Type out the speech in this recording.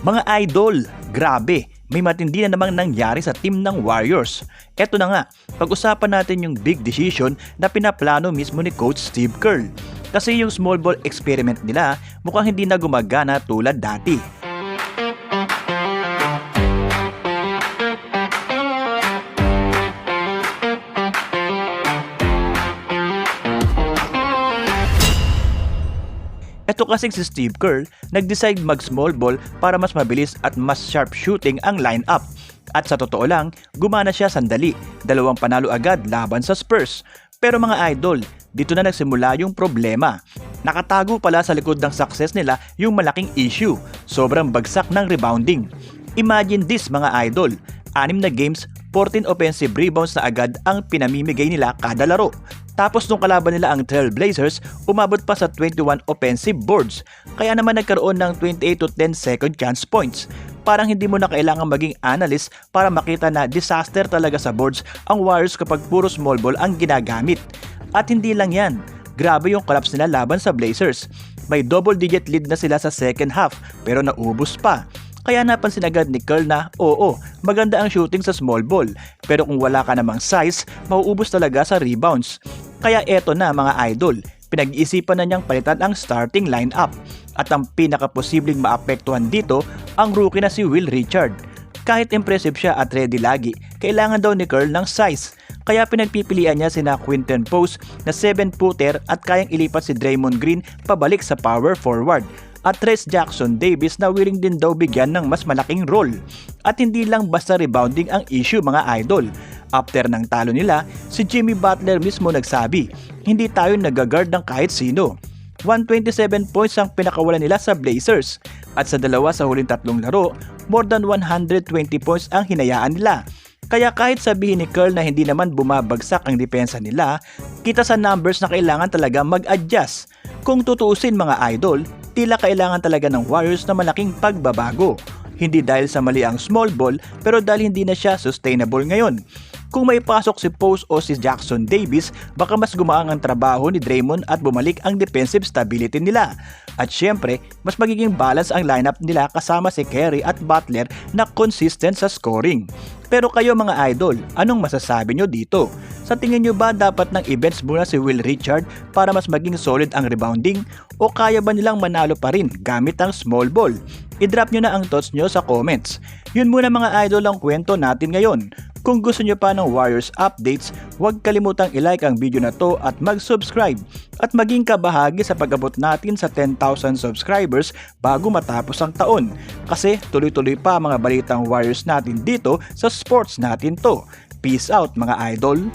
Mga idol, grabe, may matindi na namang nangyari sa team ng Warriors. Eto na nga, pag-usapan natin yung big decision na pinaplano mismo ni Coach Steve Kerr. Kasi yung small ball experiment nila mukhang hindi na gumagana tulad dati. Ito kasing si Steve Kerr, nag-decide mag small ball para mas mabilis at mas sharp shooting ang lineup. At sa totoo lang, gumana siya sandali, dalawang panalo agad laban sa Spurs. Pero mga idol, dito na nagsimula yung problema. Nakatago pala sa likod ng success nila yung malaking issue, sobrang bagsak ng rebounding. Imagine this mga idol, anim na games, 14 offensive rebounds na agad ang pinamimigay nila kada laro. Tapos nung kalaban nila ang Trailblazers, umabot pa sa 21 offensive boards. Kaya naman nagkaroon ng 28 to 10 second chance points. Parang hindi mo na kailangan maging analyst para makita na disaster talaga sa boards ang Warriors kapag puro small ball ang ginagamit. At hindi lang yan, grabe yung collapse nila laban sa Blazers. May double digit lead na sila sa second half pero naubos pa. Kaya napansin agad ni Curl na oo, maganda ang shooting sa small ball pero kung wala ka namang size, mauubos talaga sa rebounds. Kaya eto na mga idol, pinag-iisipan na niyang palitan ang starting lineup at ang pinakaposibleng maapektuhan dito ang rookie na si Will Richard. Kahit impressive siya at ready lagi, kailangan daw ni Curl ng size. Kaya pinagpipilian niya sina Quinton Post na 7-footer at kayang ilipat si Draymond Green pabalik sa power forward at Tres Jackson Davis na willing din daw bigyan ng mas malaking role. At hindi lang basta rebounding ang issue mga idol. After ng talo nila, si Jimmy Butler mismo nagsabi, hindi tayo nagagard ng kahit sino. 127 points ang pinakawalan nila sa Blazers at sa dalawa sa huling tatlong laro, more than 120 points ang hinayaan nila. Kaya kahit sabihin ni Curl na hindi naman bumabagsak ang depensa nila, kita sa numbers na kailangan talaga mag-adjust. Kung tutuusin mga idol, tila kailangan talaga ng Warriors na malaking pagbabago. Hindi dahil sa mali ang small ball pero dahil hindi na siya sustainable ngayon. Kung may pasok si Post o si Jackson Davis, baka mas gumaang ang trabaho ni Draymond at bumalik ang defensive stability nila. At syempre, mas magiging balance ang lineup nila kasama si Kerry at Butler na consistent sa scoring. Pero kayo mga idol, anong masasabi nyo dito? Sa tingin nyo ba dapat ng events muna si Will Richard para mas maging solid ang rebounding? O kaya ba nilang manalo pa rin gamit ang small ball? I-drop nyo na ang thoughts nyo sa comments. Yun muna mga idol ang kwento natin ngayon. Kung gusto nyo pa ng Warriors updates, huwag kalimutang i-like ang video na to at mag-subscribe at maging kabahagi sa pag-abot natin sa 10,000 subscribers bago matapos ang taon. Kasi tuloy-tuloy pa mga balitang Warriors natin dito sa sports natin to. Peace out mga idol!